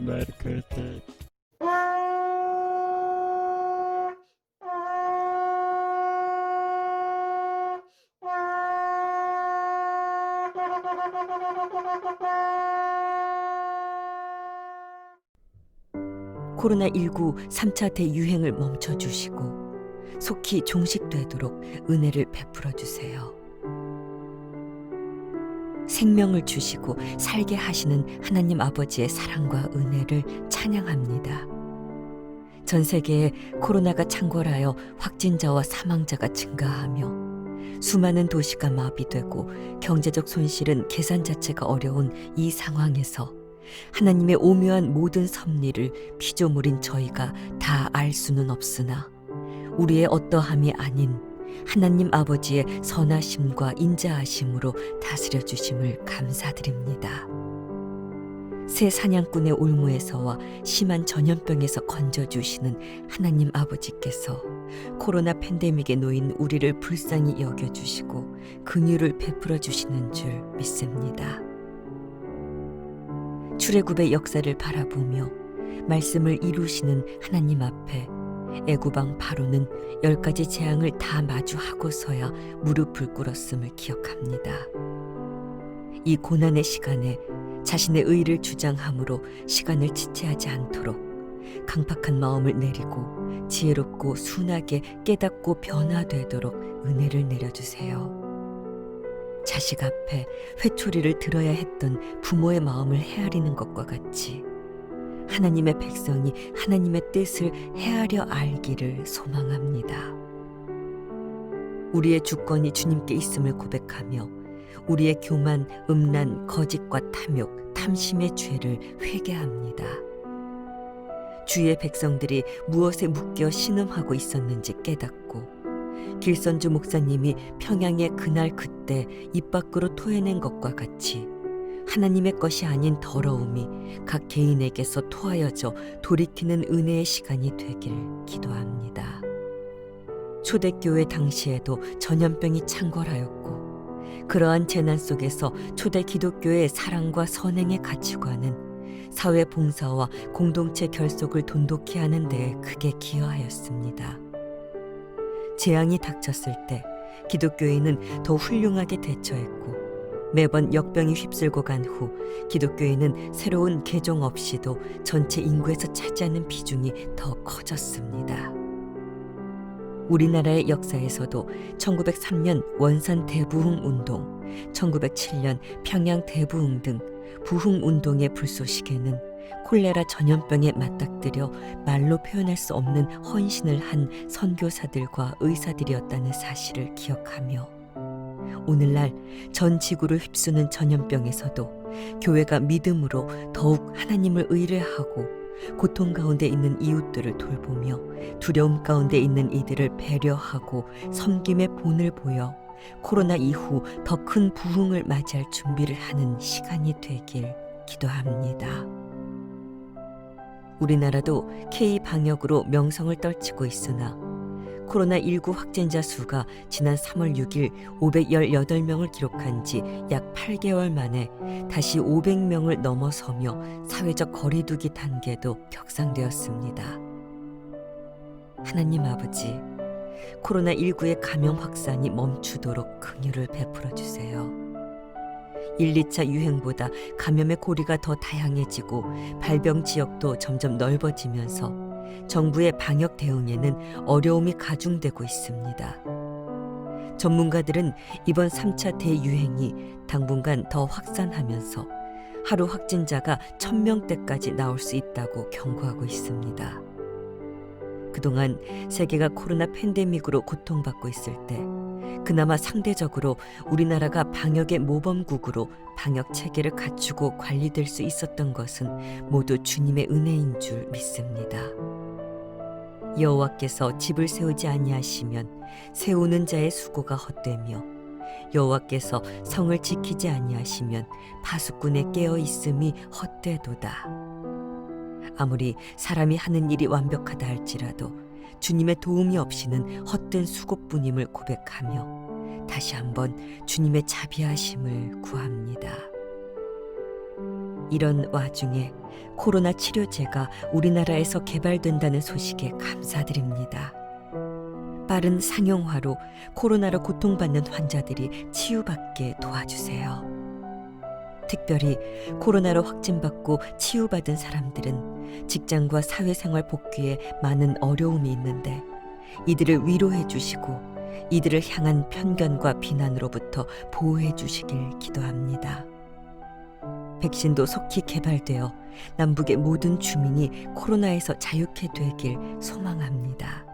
Marcate. 코로나19 3차 대유행을 멈춰주시고 속히 종식되도록 은혜를 베풀어 주세요. 생명을 주시고 살게 하시는 하나님 아버지의 사랑과 은혜를 찬양합니다. 전 세계에 코로나가 창궐하여 확진자와 사망자가 증가하며 수많은 도시가 마비되고 경제적 손실은 계산 자체가 어려운 이 상황에서 하나님의 오묘한 모든 섭리를 피조물인 저희가 다 알 수는 없으나 우리의 어떠함이 아닌 하나님 아버지의 선하심과 인자하심으로 다스려 주심을 감사드립니다. 새 사냥꾼의 올무에서와 심한 전염병에서 건져 주시는 하나님 아버지께서 코로나 팬데믹에 놓인 우리를 불쌍히 여겨 주시고 긍휼을 베풀어 주시는 줄 믿습니다. 출애굽의 역사를 바라보며 말씀을 이루시는 하나님 앞에 애구방 바로는 열 가지 재앙을 다 마주하고서야 무릎을 꿇었음을 기억합니다. 이 고난의 시간에 자신의 의를 주장함으로 시간을 지체하지 않도록 강팍한 마음을 내리고 지혜롭고 순하게 깨닫고 변화되도록 은혜를 내려주세요. 자식 앞에 회초리를 들어야 했던 부모의 마음을 헤아리는 것과 같이 하나님의 백성이 하나님의 뜻을 헤아려 알기를 소망합니다. 우리의 주권이 주님께 있음을 고백하며 우리의 교만, 음란, 거짓과 탐욕, 탐심의 죄를 회개합니다. 주의 백성들이 무엇에 묶여 신음하고 있었는지 깨닫고 길선주 목사님이 평양의 그날 그때 입 밖으로 토해낸 것과 같이 하나님의 것이 아닌 더러움이 각 개인에게서 토하여져 돌이키는 은혜의 시간이 되길 기도합니다. 초대교회 당시에도 전염병이 창궐하였고 그러한 재난 속에서 초대 기독교의 사랑과 선행의 가치관은 사회 봉사와 공동체 결속을 돈독히 하는 데에 크게 기여하였습니다. 재앙이 닥쳤을 때 기독교인은 더 훌륭하게 대처했고 매번 역병이 휩쓸고 간 후 기독교인은 새로운 개종 없이도 전체 인구에서 차지하는 비중이 더 커졌습니다. 우리나라의 역사에서도 1903년 원산 대부흥 운동, 1907년 평양 대부흥 등 부흥 운동의 불쏘시개는 콜레라 전염병에 맞닥뜨려 말로 표현할 수 없는 헌신을 한 선교사들과 의사들이었다는 사실을 기억하며 오늘날 전 지구를 휩쓰는 전염병에서도 교회가 믿음으로 더욱 하나님을 의뢰하고 고통 가운데 있는 이웃들을 돌보며 두려움 가운데 있는 이들을 배려하고 섬김의 본을 보여 코로나 이후 더 큰 부흥을 맞이할 준비를 하는 시간이 되길 기도합니다. 우리나라도 K 방역으로 명성을 떨치고 있으나 코로나19 확진자 수가 지난 3월 6일 518명을 기록한 지 약 8개월 만에 다시 500명을 넘어서며 사회적 거리두기 단계도 격상되었습니다. 하나님 아버지, 코로나19의 감염 확산이 멈추도록 긍휼을 베풀어 주세요. 1, 2차 유행보다 감염의 고리가 더 다양해지고 발병 지역도 점점 넓어지면서 정부의 방역 대응에는 어려움이 가중되고 있습니다. 전문가들은 이번 3차 대유행이 당분간 더 확산하면서 하루 확진자가 1000명대까지 나올 수 있다고 경고하고 있습니다. 그동안 세계가 코로나 팬데믹으로 고통받고 있을 때 그나마 상대적으로 우리나라가 방역의 모범국으로 방역 체계를 갖추고 관리될 수 있었던 것은 모두 주님의 은혜인 줄 믿습니다. 여호와께서 집을 세우지 아니하시면 세우는 자의 수고가 헛되며 여호와께서 성을 지키지 아니하시면 파수꾼의 깨어 있음이 헛되도다. 아무리 사람이 하는 일이 완벽하다 할지라도 주님의 도움이 없이는 헛된 수고뿐임을 고백하며 다시 한번 주님의 자비하심을 구합니다. 이런 와중에 코로나 치료제가 우리나라에서 개발된다는 소식에 감사드립니다. 빠른 상용화로 코로나로 고통받는 환자들이 치유받게 도와주세요. 특별히 코로나로 확진받고 치유받은 사람들은 직장과 사회생활 복귀에 많은 어려움이 있는데 이들을 위로해 주시고 이들을 향한 편견과 비난으로부터 보호해 주시길 기도합니다. 백신도 속히 개발되어 남북의 모든 주민이 코로나에서 자유케 되길 소망합니다.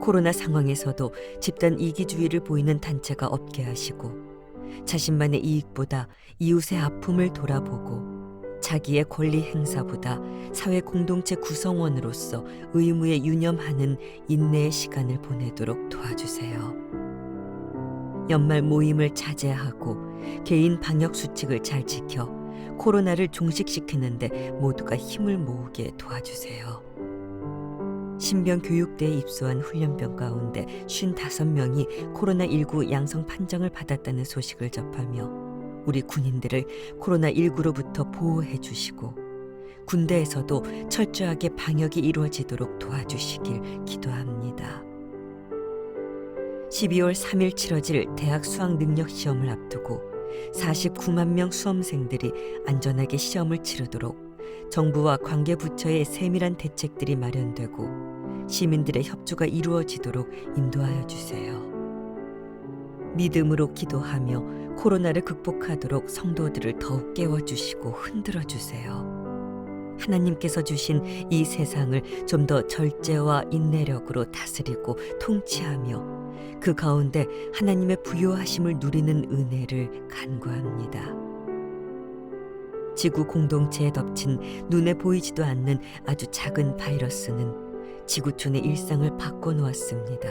코로나 상황에서도 집단 이기주의를 보이는 단체가 없게 하시고 자신만의 이익보다 이웃의 아픔을 돌아보고 자기의 권리 행사보다 사회 공동체 구성원으로서 의무에 유념하는 인내의 시간을 보내도록 도와주세요. 연말 모임을 자제하고 개인 방역 수칙을 잘 지켜 코로나를 종식시키는데 모두가 힘을 모으게 도와주세요. 신병 교육대에 입소한 훈련병 가운데 55명이 코로나19 양성 판정을 받았다는 소식을 접하며 우리 군인들을 코로나19로부터 보호해 주시고 군대에서도 철저하게 방역이 이루어지도록 도와주시길 기도합니다. 12월 3일 치러질 대학 수학 능력 시험을 앞두고 49만 명 수험생들이 안전하게 시험을 치르도록 정부와 관계 부처의 세밀한 대책들이 마련되고 시민들의 협조가 이루어지도록 인도하여 주세요. 믿음으로 기도하며 코로나를 극복하도록 성도들을 더욱 깨워 주시고 흔들어 주세요. 하나님께서 주신 이 세상을 좀 더 절제와 인내력으로 다스리고 통치하며 그 가운데 하나님의 부요하심을 누리는 은혜를 간구합니다. 지구 공동체에 덮친 눈에 보이지도 않는 아주 작은 바이러스는 지구촌의 일상을 바꿔놓았습니다.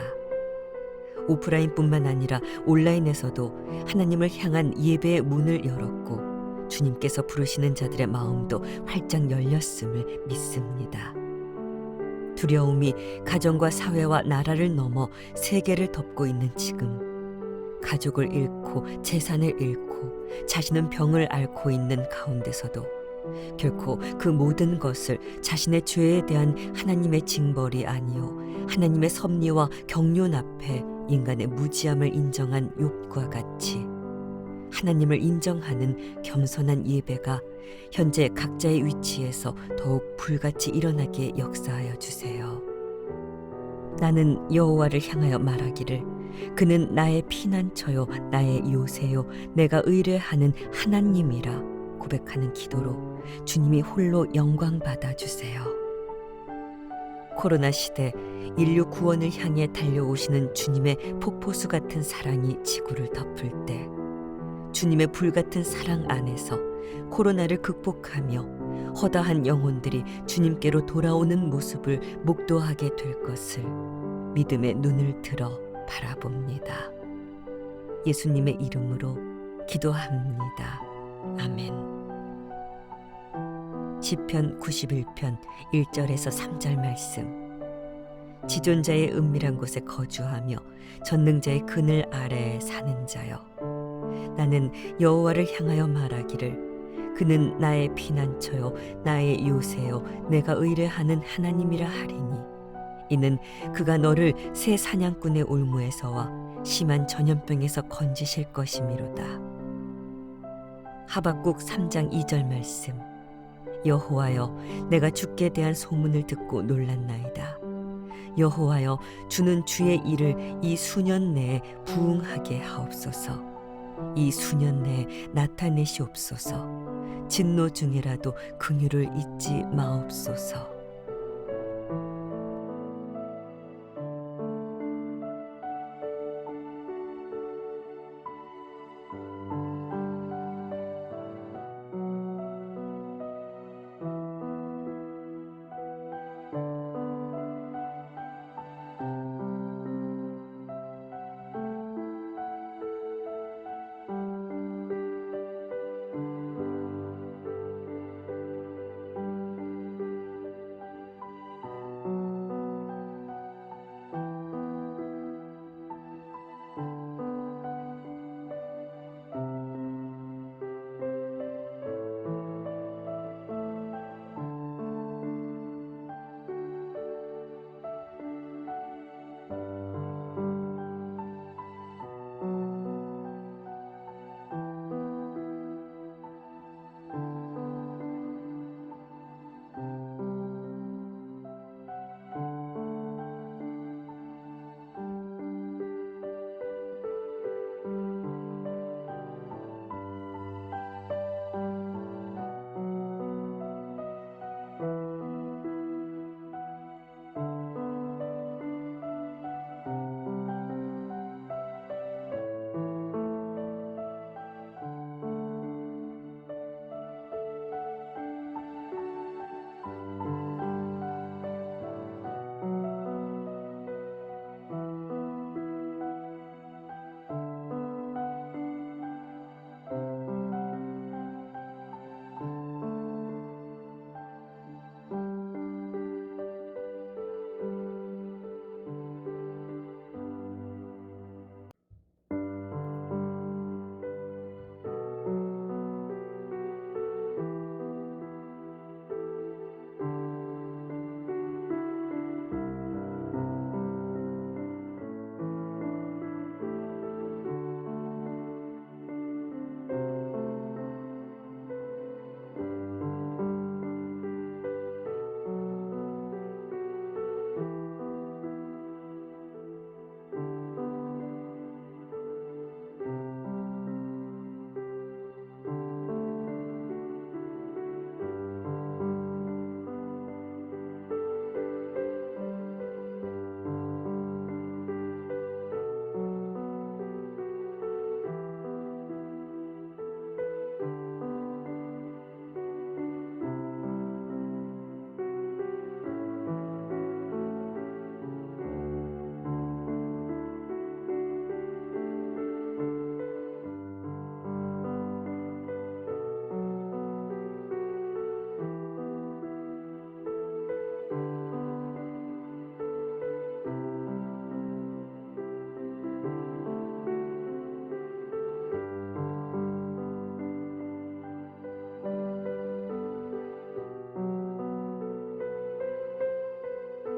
오프라인뿐만 아니라 온라인에서도 하나님을 향한 예배의 문을 열었고 주님께서 부르시는 자들의 마음도 활짝 열렸음을 믿습니다. 두려움이 가정과 사회와 나라를 넘어 세계를 덮고 있는 지금 가족을 잃고 재산을 잃고 자신은 병을 앓고 있는 가운데서도 결코 그 모든 것을 자신의 죄에 대한 하나님의 징벌이 아니요 하나님의 섭리와 경륜 앞에 인간의 무지함을 인정한 욥과 같이 하나님을 인정하는 겸손한 예배가 현재 각자의 위치에서 더욱 불같이 일어나게 역사하여 주세요. 나는 여호와를 향하여 말하기를 그는 나의 피난처요 나의 요새요 내가 의뢰하는 하나님이라 고백하는 기도로 주님이 홀로 영광 받아 주세요. 코로나 시대 인류 구원을 향해 달려오시는 주님의 폭포수 같은 사랑이 지구를 덮을 때 주님의 불 같은 사랑 안에서 코로나를 극복하며 허다한 영혼들이 주님께로 돌아오는 모습을 목도하게 될 것을 믿음의 눈을 들어 바라봅니다. 예수님의 이름으로 기도합니다. 아멘. 시편 91편 1절에서 3절 말씀. 지존자의 은밀한 곳에 거주하며 전능자의 그늘 아래에 사는 자여. 나는 여호와를 향하여 말하기를 그는 나의 피난처요 나의 요새요 내가 의뢰하는 하나님이라 하리니 이는 그가 너를 새 사냥꾼의 올무에서와 심한 전염병에서 건지실 것이미로다. 하박국 3장 2절 말씀. 여호와여 내가 주께 대한 소문을 듣고 놀랐나이다. 여호와여 주는 주의 일을 이 수년 내에 부응하게 하옵소서. 이 수년 내에 나타내시옵소서. 진노 중이라도 긍휼을 잊지 마옵소서.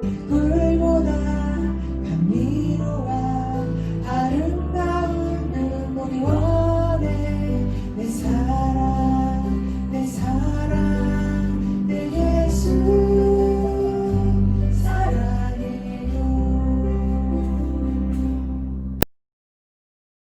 Ooh.